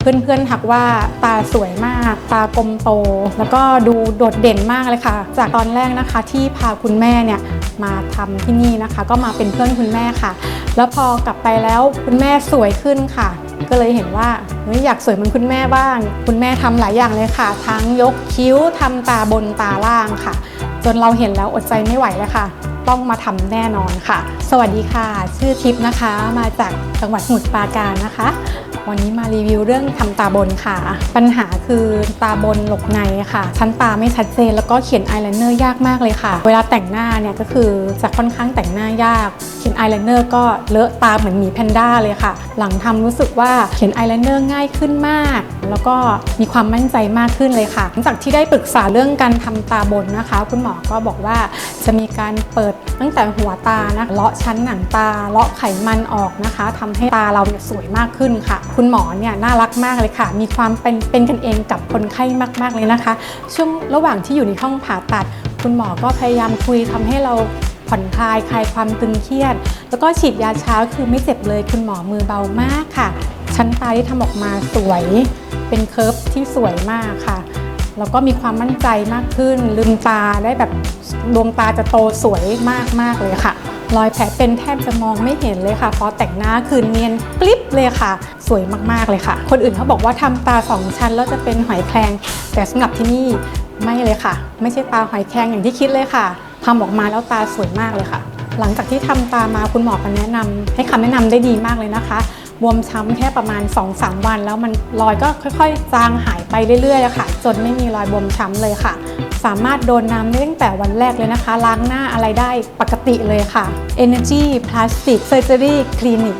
เพื่อนๆทักว่าตาสวยมาก ตากลมโต แล้วก็ดูโดดเด่นมากเลยค่ะ จากตอนแรกนะคะที่พาคุณแม่เนี่ยมาทำที่นี่นะคะ ก็มาเป็นเพื่อนคุณแม่ค่ะ แล้วพอกลับไปแล้วคุณแม่สวยขึ้นค่ะ ก็เลยเห็นว่าเฮ้ยอยากสวยเหมือนคุณแม่บ้าง คุณแม่ทำหลายอย่างเลยค่ะ ทั้งยกคิ้วทำตาบนตาล่างค่ะ จนเราเห็นแล้วอดใจไม่ไหวแล้วค่ะ ต้องมาทำแน่นอนค่ะ สวัสดีค่ะ ชื่อทิพย์นะคะ มาจากจังหวัดสมุทรปราการนะคะ วันนี้มารีวิวเรื่องทำตาบนค่ะ ปัญหาคือตาบนหลบในค่ะ ชั้นตาไม่ชัดเจนแล้วก็เขียนอายไลเนอร์ยากมากเลยค่ะ เวลาแต่งหน้าเนี่ยก็คือจะค่อนข้างแต่งหน้ายาก เขียนอายไลเนอร์ก็เลอะตาเหมือนหมีแพนด้าเลยค่ะ หลังทำรู้สึกว่าเขียนอายไลเนอร์ง่ายขึ้นมาก แล้วก็มีความมั่นใจมากขึ้นเลยค่ะ หลังจากที่ได้ปรึกษาเรื่องการทำตาบนนะคะ คุณหมอก็บอกว่าจะมีการเปิดตั้งแต่หัวตานะเลาะชั้นหนังตาเลาะไขมันออกนะคะทำให้ตาเราเนี่ยสวยมากขึ้นค่ะคุณหมอเนี่ยน่ารักมากเลยค่ะ มีความเป็นเป็นกันเองกับคนไข้มาก ๆเลยนะคะ ช่วงระหว่างที่อยู่ในห้องผ่าตัด คุณหมอก็พยายามคุยทำให้เราผ่อนคลายคลายความตึงเครียด แล้วก็ฉีดยาเช้าคือไม่เจ็บเลย คุณหมอมือเบามากค่ะ ชั้นตาที่ทำออกมาสวย เป็นเคิร์ฟที่สวยมากค่ะ แล้วก็มีความมั่นใจมากขึ้น ลืมตาได้แบบดวงตาจะโตสวยมากมากๆเลยค่ะ รอยแผลเป็นแทบจะมองไม่เห็นเลยค่ะ เพราะแต่งหน้าคือเนียนกลิบเลยค่ะ สวยมากๆเลยค่ะ คนอื่นเขาบอกว่าทำตาสองชั้นแล้วจะเป็นหอยแครงแต่สำหรับที่นี่ไม่เลยค่ะ ไม่ใช่ตาหอยแครงอย่างที่คิดเลยค่ะทำออกมาแล้วตาสวยมากเลยค่ะ หลังจากที่ทำตามาคุณหมอก็แนะนำให้คำแนะนำได้ดีมากเลยนะคะบวมช้ำแค่ประมาณ 2-3 วัน แล้วมันรอยก็ค่อย ๆ จางหายไปเรื่อยๆค่ะ จนไม่มีรอยบวมช้ำเลยค่ะ สามารถโดนน้ำได้ตั้งแต่วันแรกเลยนะคะ ล้างหน้าอะไรได้ปกติเลยค่ะ Energy Plastic Surgery Clinic